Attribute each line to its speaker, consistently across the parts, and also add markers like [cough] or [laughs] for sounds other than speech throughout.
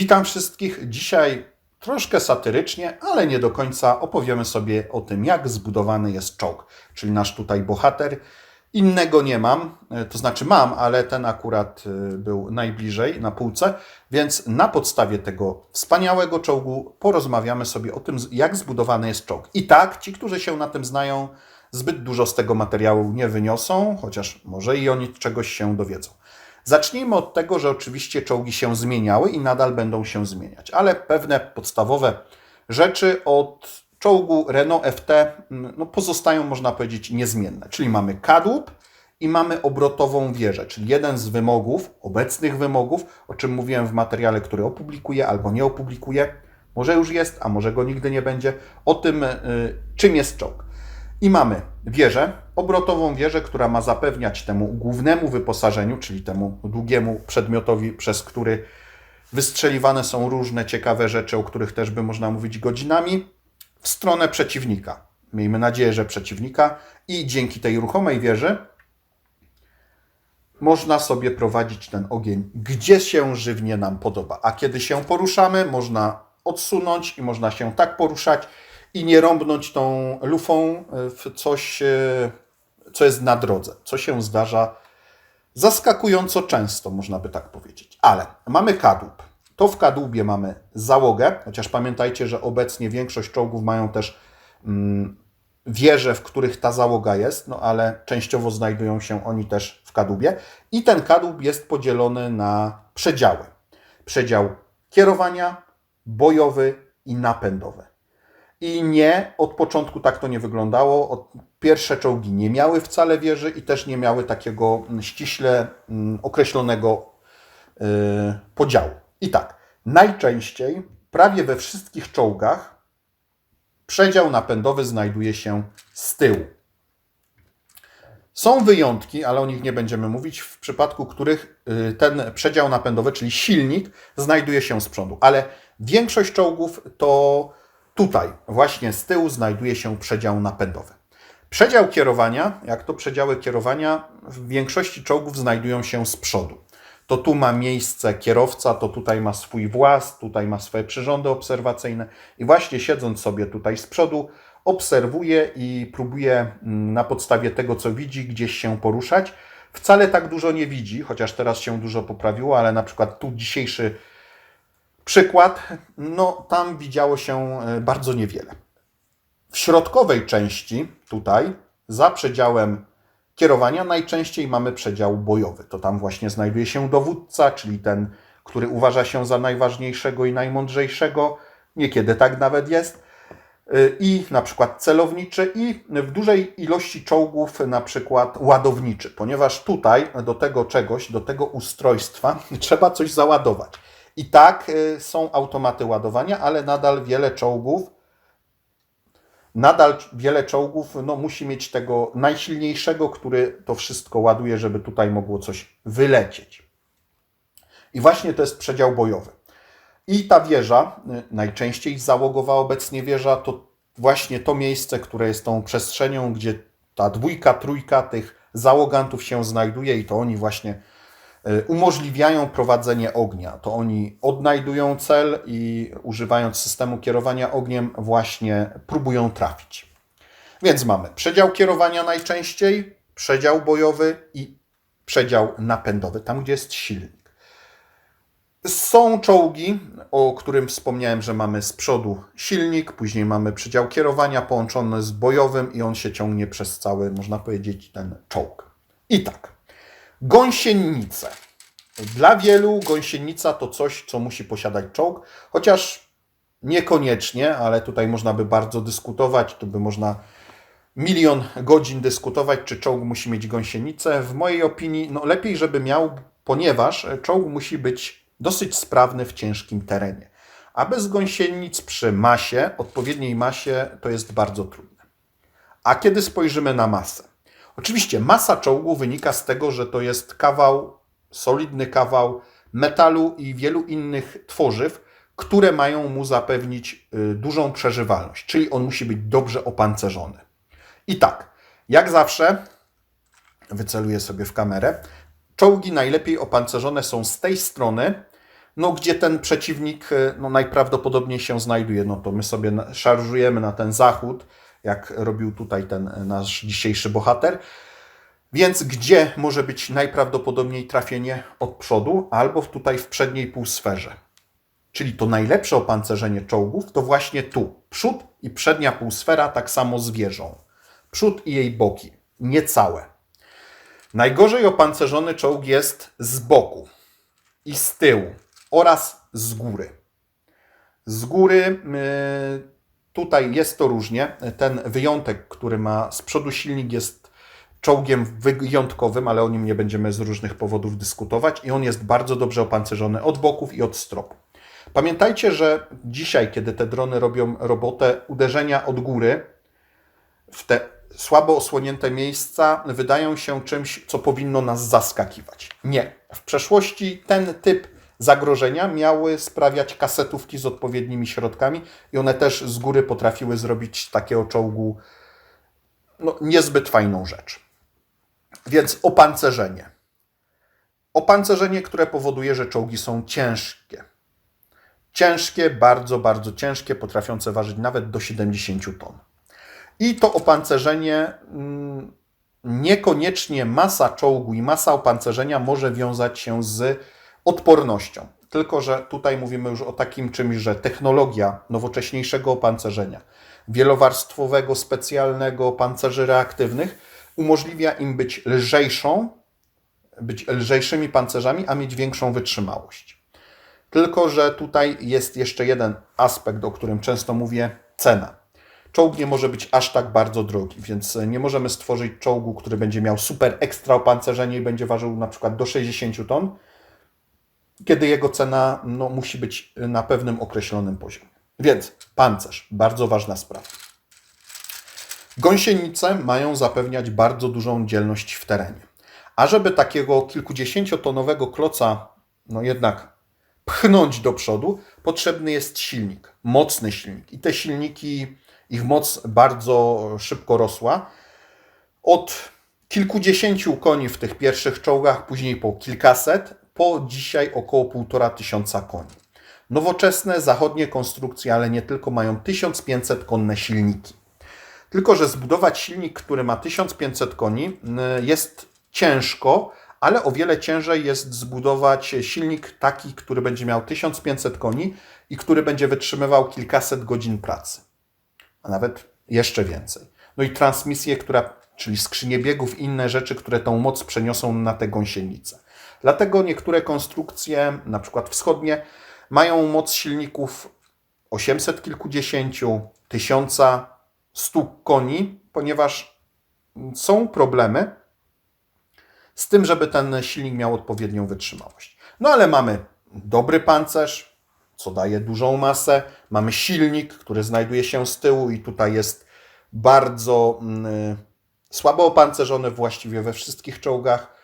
Speaker 1: Witam wszystkich. Dzisiaj troszkę satyrycznie, ale nie do końca opowiemy sobie o tym, jak zbudowany jest czołg, czyli nasz tutaj bohater. Innego nie mam, e, to znaczy mam, ale ten akurat e, był najbliżej na półce, więc na podstawie tego wspaniałego czołgu porozmawiamy sobie o tym, jak zbudowany jest czołg. I tak, ci, którzy się na tym znają, zbyt dużo z tego materiału nie wyniosą, chociaż może i oni czegoś się dowiedzą. Zacznijmy od tego, że oczywiście czołgi się zmieniały i nadal będą się zmieniać, ale pewne podstawowe rzeczy od czołgu Renault FT mm, no, pozostają, można powiedzieć, niezmienne. Czyli mamy kadłub i mamy obrotową wieżę, czyli jeden z wymogów, obecnych wymogów, o czym mówiłem w materiale, który opublikuję albo nie opublikuję, może już jest, a może go nigdy nie będzie, o tym, y, czym jest czołg. I mamy wieżę, obrotową wieżę, która ma zapewniać temu głównemu wyposażeniu, czyli temu długiemu przedmiotowi, przez który wystrzeliwane są różne ciekawe rzeczy, o których też by można mówić godzinami, w stronę przeciwnika. Miejmy nadzieję, że przeciwnika i dzięki tej ruchomej wieży można sobie prowadzić ten ogień, gdzie się żywnie nam podoba. A kiedy się poruszamy, można odsunąć i można się tak poruszać i nie rąbnąć tą lufą w coś, e, co jest na drodze, co się zdarza zaskakująco często, można by tak powiedzieć. Ale mamy kadłub. To w kadłubie mamy załogę, chociaż pamiętajcie, że obecnie większość czołgów mają też mm, wieże, w których ta załoga jest, no ale częściowo znajdują się oni też w kadłubie. I ten kadłub jest podzielony na przedziały. Przedział kierowania, bojowy i napędowy. I nie, od początku tak to nie wyglądało. Pierwsze czołgi nie miały wcale wieży i też nie miały takiego mm, ściśle mm, określonego yy, podziału. I tak, najczęściej, prawie we wszystkich czołgach, przedział napędowy znajduje się z tyłu. Są wyjątki, ale o nich nie będziemy mówić, w przypadku których y, ten przedział napędowy, czyli silnik, znajduje się z przodu. Ale większość czołgów to tutaj, właśnie z tyłu, znajduje się przedział napędowy. Przedział kierowania, jak to przedziały kierowania, w większości czołgów znajdują się z przodu. To tu ma miejsce kierowca, to tutaj ma swój włas, tutaj ma swoje przyrządy obserwacyjne i właśnie siedząc sobie tutaj z przodu, obserwuje i próbuje mm, na podstawie tego, co widzi, gdzieś się poruszać. Wcale tak dużo nie widzi, chociaż teraz się dużo poprawiło, ale na przykład tu dzisiejszy przykład, no tam widziało się e, bardzo niewiele. W środkowej części, tutaj, za przedziałem kierowania, najczęściej mamy przedział bojowy. To tam właśnie znajduje się dowódca, czyli ten, który uważa się za najważniejszego i najmądrzejszego. Niekiedy tak nawet jest. E, I na przykład celowniczy, i w dużej ilości czołgów na przykład ładowniczy, ponieważ tutaj do tego czegoś, do tego ustrojstwa [laughs] trzeba coś załadować. I tak y, są automaty ładowania, ale nadal wiele czołgów, nadal wiele czołgów no, musi mieć tego najsilniejszego, który to wszystko ładuje, żeby tutaj mogło coś wylecieć. I właśnie to jest przedział bojowy. I ta wieża, y, najczęściej załogowa obecnie wieża, to właśnie to miejsce, które jest tą przestrzenią, gdzie ta dwójka, trójka tych załogantów się znajduje i to oni właśnie umożliwiają prowadzenie ognia. To oni odnajdują cel i używając systemu kierowania ogniem właśnie próbują trafić. Więc mamy przedział kierowania najczęściej, przedział bojowy i przedział napędowy, tam gdzie jest silnik. Są czołgi, o którym wspomniałem, że mamy z przodu silnik, później mamy przedział kierowania połączony z bojowym i on się ciągnie przez cały, można powiedzieć, ten czołg. I tak, Gąsienice. Dla wielu gąsienica to coś, co musi posiadać czołg, chociaż niekoniecznie, ale tutaj można by bardzo dyskutować, tu by można milion godzin dyskutować, czy czołg musi mieć gąsienicę. W mojej opinii, no lepiej, żeby miał, ponieważ czołg musi być dosyć sprawny w ciężkim terenie. A bez gąsienic przy masie, odpowiedniej masie, to jest bardzo trudne. A kiedy spojrzymy na masę? Oczywiście masa czołgu wynika z tego, że to jest kawał, solidny kawał metalu i wielu innych tworzyw, które mają mu zapewnić y, dużą przeżywalność, czyli on musi być dobrze opancerzony. I tak, jak zawsze, wyceluję sobie w kamerę, czołgi najlepiej opancerzone są z tej strony, no, gdzie ten przeciwnik y, no, najprawdopodobniej się znajduje. No to my sobie szarżujemy na ten zachód, jak robił tutaj ten nasz dzisiejszy bohater. Więc gdzie może być najprawdopodobniej trafienie od przodu, albo tutaj w przedniej półsferze. Czyli to najlepsze opancerzenie czołgów to właśnie tu. Przód i przednia półsfera tak samo z wieżą. Przód i jej boki, niecałe. Najgorzej opancerzony czołg jest z boku i z tyłu oraz z góry. Z góry yy, tutaj jest to różnie. Ten wyjątek, który ma z przodu silnik jest czołgiem wyjątkowym, ale o nim nie będziemy z różnych powodów dyskutować i on jest bardzo dobrze opancerzony od boków i od stropu. Pamiętajcie, że dzisiaj, kiedy te drony robią robotę, uderzenia od góry w te słabo osłonięte miejsca wydają się czymś, co powinno nas zaskakiwać. Nie. W przeszłości ten typ zagrożenia miały sprawiać kasetówki z odpowiednimi środkami i one też z góry potrafiły zrobić takiego czołgu no, niezbyt fajną rzecz. Więc opancerzenie. Opancerzenie, które powoduje, że czołgi są ciężkie. Ciężkie, bardzo, bardzo ciężkie, potrafiące ważyć nawet do 70 ton. I to opancerzenie, mm, niekoniecznie masa czołgu i masa opancerzenia może wiązać się z odpornością. Tylko, że tutaj mówimy już o takim czymś, że technologia nowocześniejszego opancerzenia, wielowarstwowego, specjalnego pancerzy reaktywnych umożliwia im być lżejszą, być lżejszymi pancerzami, a mieć większą wytrzymałość. Tylko, że tutaj jest jeszcze jeden aspekt, o którym często mówię cena. Czołg nie może być aż tak bardzo drogi, więc nie możemy stworzyć czołgu, który będzie miał super ekstra opancerzenie i będzie ważył na przykład do 60 ton, kiedy jego cena no, musi być na pewnym określonym poziomie. Więc pancerz, bardzo ważna sprawa. Gąsienice mają zapewniać bardzo dużą dzielność w terenie. A żeby takiego kilkudziesięciotonowego kloca, no jednak pchnąć do przodu, potrzebny jest silnik, mocny silnik. I te silniki, ich moc bardzo szybko rosła. Od kilkudziesięciu koni w tych pierwszych czołgach, później po kilkaset, po dzisiaj około półtora tysiąca koni. Nowoczesne zachodnie konstrukcje, ale nie tylko, mają 1500 konne silniki. Tylko, że zbudować silnik, który ma 1500 koni, y, jest ciężko, ale o wiele ciężej jest zbudować silnik taki, który będzie miał 1500 koni i który będzie wytrzymywał kilkaset godzin pracy, a nawet jeszcze więcej. No i transmisję, która, czyli skrzynię biegów i inne rzeczy, które tą moc przeniosą na te gąsienice. Dlatego niektóre konstrukcje, na przykład wschodnie, mają moc silników 800 kilkudziesięciu, 1100 koni, ponieważ są problemy z tym, żeby ten silnik miał odpowiednią wytrzymałość. No ale mamy dobry pancerz, co daje dużą masę, mamy silnik, który znajduje się z tyłu i tutaj jest bardzo mm, słabo opancerzony właściwie we wszystkich czołgach.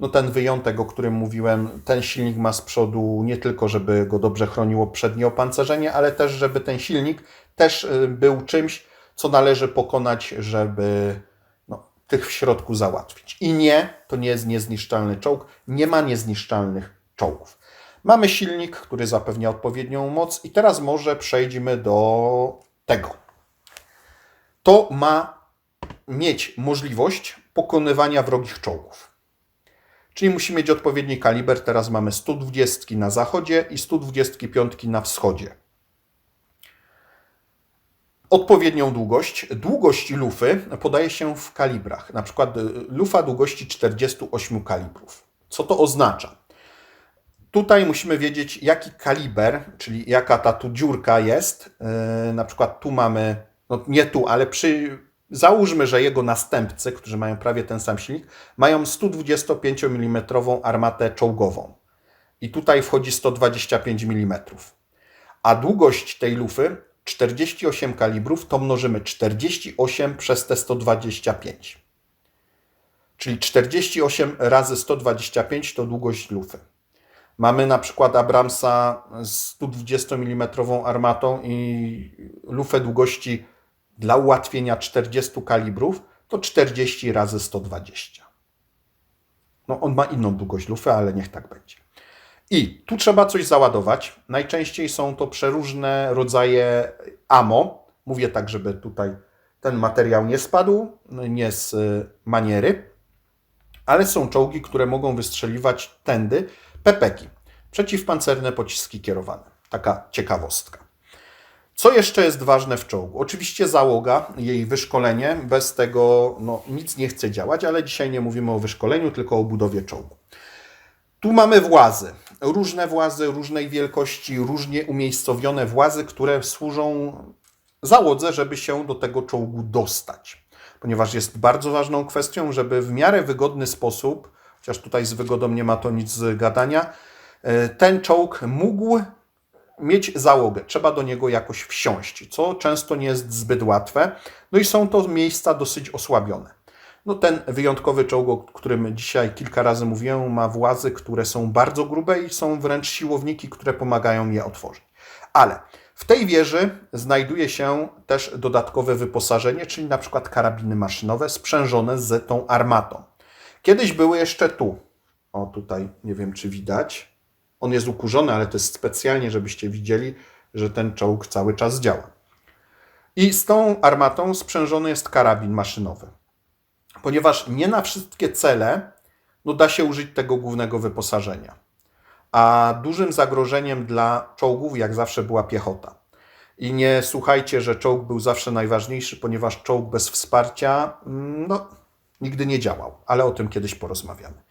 Speaker 1: No ten wyjątek, o którym mówiłem, ten silnik ma z przodu nie tylko, żeby go dobrze chroniło przednie opancerzenie, ale też, żeby ten silnik też y, był czymś, co należy pokonać, żeby no, tych w środku załatwić. I nie, to nie jest niezniszczalny czołg, nie ma niezniszczalnych czołgów. Mamy silnik, który zapewnia odpowiednią moc i teraz może przejdźmy do tego. To ma mieć możliwość pokonywania wrogich czołgów. Czyli musi mieć odpowiedni kaliber. Teraz mamy 120 na zachodzie i 125 na wschodzie. Odpowiednią długość. Długość lufy podaje się w kalibrach. Na przykład y, lufa długości 48 kalibrów. Co to oznacza? Tutaj musimy wiedzieć, jaki kaliber, czyli jaka ta tu dziurka jest. Yy, na przykład tu mamy, no nie tu, ale przy, załóżmy, że jego następcy, którzy mają prawie ten sam silnik, mają 125 mm armatę czołgową. I tutaj wchodzi 125 mm. A długość tej lufy 48 kalibrów to mnożymy 48 przez te 125. Czyli 48 razy 125 to długość lufy. Mamy na przykład Abramsa z 120 mm armatą i lufę długości dla ułatwienia 40 kalibrów to 40 razy 120. No on ma inną długość lufy, ale niech tak będzie. I tu trzeba coś załadować. Najczęściej są to przeróżne rodzaje amo. Mówię tak, żeby tutaj ten materiał nie spadł, nie z y, maniery, ale są czołgi, które mogą wystrzeliwać tędy pepeki, przeciwpancerne pociski kierowane. Taka ciekawostka. Co jeszcze jest ważne w czołgu? Oczywiście załoga, jej wyszkolenie. Bez tego no, nic nie chce działać, ale dzisiaj nie mówimy o wyszkoleniu, tylko o budowie czołgu. Tu mamy włazy. Różne włazy, różnej wielkości, różnie umiejscowione włazy, które służą załodze, żeby się do tego czołgu dostać. Ponieważ jest bardzo ważną kwestią, żeby w miarę wygodny sposób, chociaż tutaj z wygodą nie ma to nic z gadania, e, ten czołg mógł mieć załogę. Trzeba do niego jakoś wsiąść, co często nie jest zbyt łatwe. No i są to miejsca dosyć osłabione. No ten wyjątkowy czołg, o którym dzisiaj kilka razy mówiłem, ma włazy, które są bardzo grube i są wręcz siłowniki, które pomagają je otworzyć. Ale w tej wieży znajduje się też dodatkowe wyposażenie, czyli na przykład karabiny maszynowe sprzężone z tą armatą. Kiedyś były jeszcze tu. O, tutaj nie wiem, czy widać. On jest ukurzony, ale to jest specjalnie, żebyście widzieli, że ten czołg cały czas działa. I z tą armatą sprzężony jest karabin maszynowy. Ponieważ nie na wszystkie cele no, da się użyć tego głównego wyposażenia. A dużym zagrożeniem dla czołgów, jak zawsze, była piechota. I nie słuchajcie, że czołg był zawsze najważniejszy, ponieważ czołg bez wsparcia no, nigdy nie działał, ale o tym kiedyś porozmawiamy.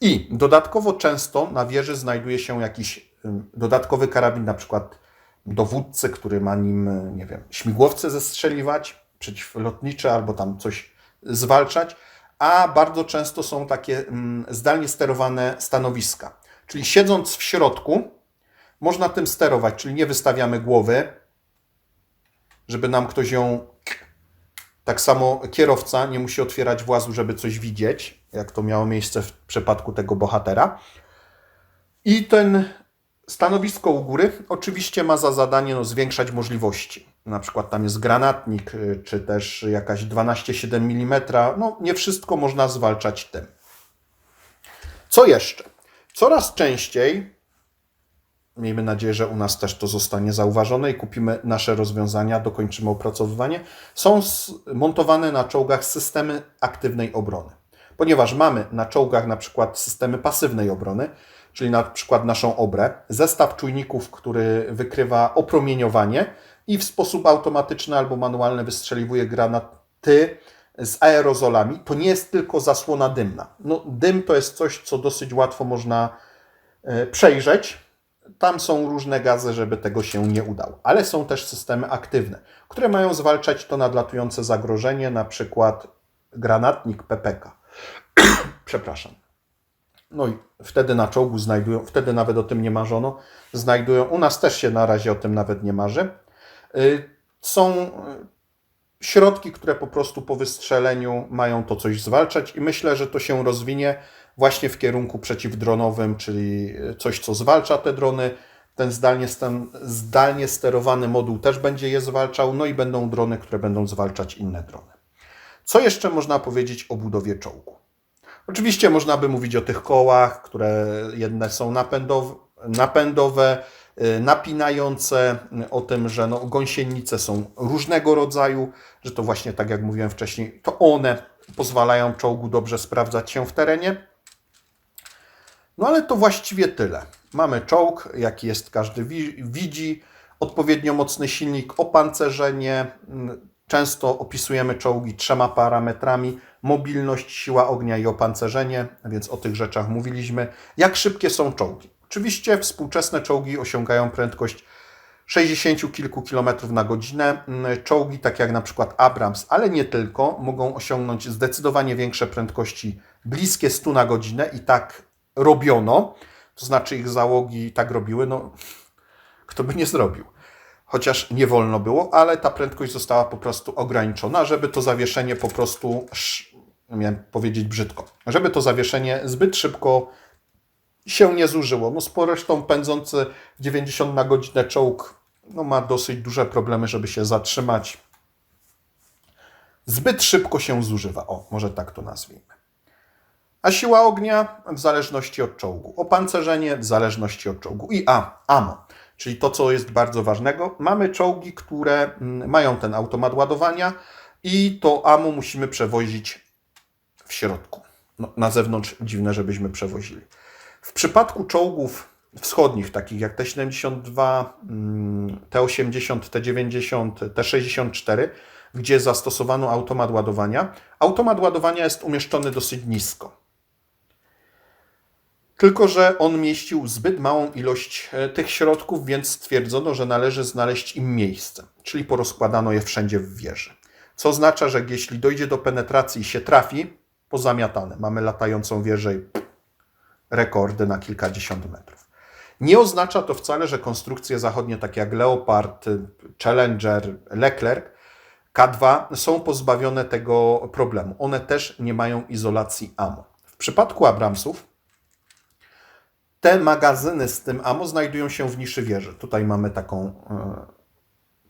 Speaker 1: I dodatkowo często na wieży znajduje się jakiś dodatkowy karabin, na przykład dowódcy, który ma nim, nie wiem, śmigłowce zestrzeliwać, przeciwlotnicze albo tam coś zwalczać, a bardzo często są takie zdalnie sterowane stanowiska. Czyli siedząc w środku, można tym sterować, czyli nie wystawiamy głowy, żeby nam ktoś ją. Tak samo kierowca nie musi otwierać włazu, żeby coś widzieć, jak to miało miejsce w przypadku tego bohatera. I ten stanowisko u góry oczywiście ma za zadanie no, zwiększać możliwości. Na przykład tam jest granatnik, y, czy też jakaś 12,7 mm. No, nie wszystko można zwalczać tym. Co jeszcze? Coraz częściej, miejmy nadzieję, że u nas też to zostanie zauważone i kupimy nasze rozwiązania, dokończymy opracowywanie, są montowane na czołgach systemy aktywnej obrony. Ponieważ mamy na czołgach na przykład systemy pasywnej obrony, czyli na przykład naszą obrę, zestaw czujników, który wykrywa opromieniowanie i w sposób automatyczny albo manualny wystrzeliwuje granaty z aerozolami, to nie jest tylko zasłona dymna. No, dym to jest coś, co dosyć łatwo można e, przejrzeć. Tam są różne gazy, żeby tego się nie udało. Ale są też systemy aktywne, które mają zwalczać to nadlatujące zagrożenie, na przykład granatnik PPK. [clears throat] Przepraszam. No i wtedy na czołgu znajdują, wtedy nawet o tym nie marzono, znajdują, u nas też się na razie o tym nawet nie marzy. Y, są środki, które po prostu po wystrzeleniu mają to coś zwalczać i myślę, że to się rozwinie właśnie w kierunku przeciwdronowym, czyli coś, co zwalcza te drony. Ten zdalnie, ten zdalnie sterowany moduł też będzie je zwalczał, no i będą drony, które będą zwalczać inne drony. Co jeszcze można powiedzieć o budowie czołgu? Oczywiście można by mówić o tych kołach, które jedne są napędowe, napędowe napinające o tym, że no, gąsienice są różnego rodzaju, że to właśnie tak jak mówiłem wcześniej, to one pozwalają czołgu dobrze sprawdzać się w terenie. No ale to właściwie tyle. Mamy czołg, jaki jest każdy widzi, odpowiednio mocny silnik, opancerzenie. Często opisujemy czołgi trzema parametrami: mobilność, siła ognia i opancerzenie, więc o tych rzeczach mówiliśmy. Jak szybkie są czołgi? Oczywiście współczesne czołgi osiągają prędkość 60 kilku kilometrów na godzinę. Mm, czołgi, tak jak na przykład Abrams, ale nie tylko, mogą osiągnąć zdecydowanie większe prędkości, bliskie 100 na godzinę i tak robiono. To znaczy ich załogi tak robiły, no kto by nie zrobił. Chociaż nie wolno było, ale ta prędkość została po prostu ograniczona, żeby to zawieszenie po prostu, miałem powiedzieć brzydko, żeby to zawieszenie zbyt szybko się nie zużyło. No, zresztą pędzący 90 na godzinę czołg no, ma dosyć duże problemy, żeby się zatrzymać. Zbyt szybko się zużywa. O, może tak to nazwijmy. A siła ognia w zależności od czołgu. Opancerzenie w zależności od czołgu. I A, AMO, czyli to, co jest bardzo ważnego. Mamy czołgi, które mm, mają ten automat ładowania i to AMO musimy przewozić w środku. No, na zewnątrz dziwne, żebyśmy przewozili. W przypadku czołgów wschodnich, takich jak T-72, mm, T-80, T-90, T-64, gdzie zastosowano automat ładowania, automat ładowania jest umieszczony dosyć nisko. Tylko, że on mieścił zbyt małą ilość e, tych środków, więc stwierdzono, że należy znaleźć im miejsce, czyli porozkładano je wszędzie w wieży. Co oznacza, że jeśli dojdzie do penetracji i się trafi, pozamiatane. Mamy latającą wieżę i rekordy na kilkadziesiąt metrów. Nie oznacza to wcale, że konstrukcje zachodnie, takie jak Leopard, Challenger, Leclerc, K2 są pozbawione tego problemu. One też nie mają izolacji AMO. W przypadku Abramsów te magazyny z tym AMO znajdują się w niszy wieży. Tutaj mamy taką e,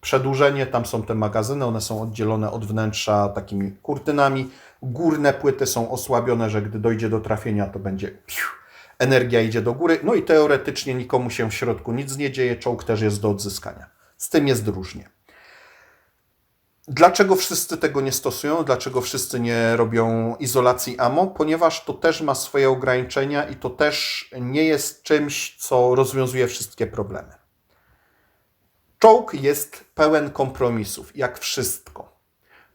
Speaker 1: przedłużenie, tam są te magazyny, one są oddzielone od wnętrza takimi kurtynami. Górne płyty są osłabione, że gdy dojdzie do trafienia, to będzie piu, energia idzie do góry. No i teoretycznie nikomu się w środku nic nie dzieje, czołg też jest do odzyskania. Z tym jest różnie. Dlaczego wszyscy tego nie stosują? Dlaczego wszyscy nie robią izolacji AMO? Ponieważ to też ma swoje ograniczenia i to też nie jest czymś, co rozwiązuje wszystkie problemy. Czołg jest pełen kompromisów, jak wszystko.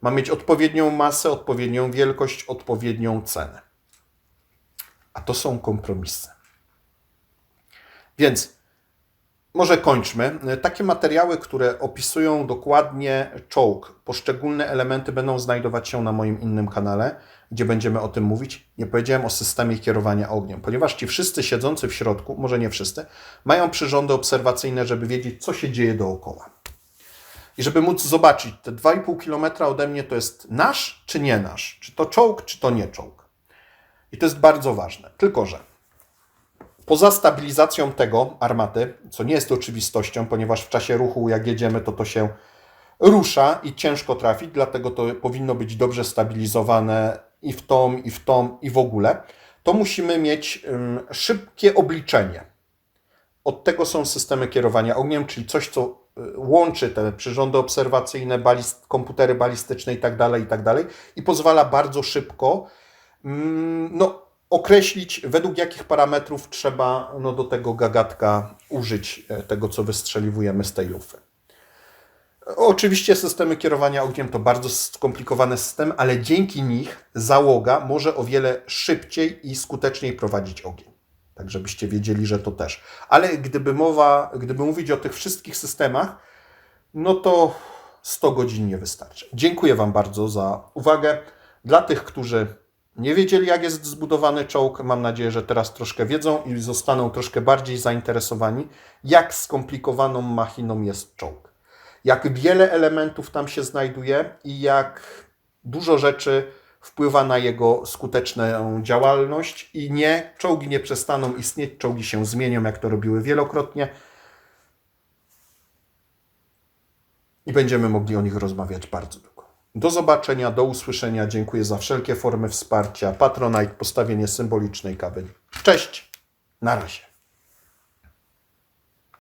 Speaker 1: Ma mieć odpowiednią masę, odpowiednią wielkość, odpowiednią cenę. A to są kompromisy. Więc może kończmy. Takie materiały, które opisują dokładnie czołg, poszczególne elementy będą znajdować się na moim innym kanale, gdzie będziemy o tym mówić. Nie powiedziałem o systemie kierowania ogniem, ponieważ ci wszyscy siedzący w środku, może nie wszyscy, mają przyrządy obserwacyjne, żeby wiedzieć, co się dzieje dookoła. I żeby móc zobaczyć, te 2,5 km ode mnie to jest nasz czy nie nasz? Czy to czołg, czy to nie czołg? I to jest bardzo ważne. Tylko, że Poza stabilizacją tego armaty, co nie jest oczywistością, ponieważ w czasie ruchu, jak jedziemy, to to się rusza i ciężko trafić, dlatego to powinno być dobrze stabilizowane i w tą, i w tą, i w ogóle, to musimy mieć szybkie obliczenie. Od tego są systemy kierowania ogniem, czyli coś, co y, łączy te przyrządy obserwacyjne, balist, komputery balistyczne itd., tak itd. Tak i pozwala bardzo szybko no, określić, według jakich parametrów trzeba no, do tego gagatka użyć e, tego, co wystrzeliwujemy z tej lufy. Oczywiście systemy kierowania ogniem to bardzo skomplikowany system, ale dzięki nich załoga może o wiele szybciej i skuteczniej prowadzić ogień. Tak, żebyście wiedzieli, że to też. Ale gdyby mowa, gdyby mówić o tych wszystkich systemach, no to 100 godzin nie wystarczy. Dziękuję Wam bardzo za uwagę. Dla tych, którzy nie wiedzieli, jak jest zbudowany czołg. Mam nadzieję, że teraz troszkę wiedzą i zostaną troszkę bardziej zainteresowani, jak skomplikowaną machiną jest czołg. Jak wiele elementów tam się znajduje i jak dużo rzeczy wpływa na jego skuteczną działalność i nie, czołgi nie przestaną istnieć, czołgi się zmienią, jak to robiły wielokrotnie. I będziemy mogli o nich rozmawiać bardzo długo. Do zobaczenia, do usłyszenia. Dziękuję za wszelkie formy wsparcia. Patronite, postawienie symbolicznej kawy. Cześć, na razie.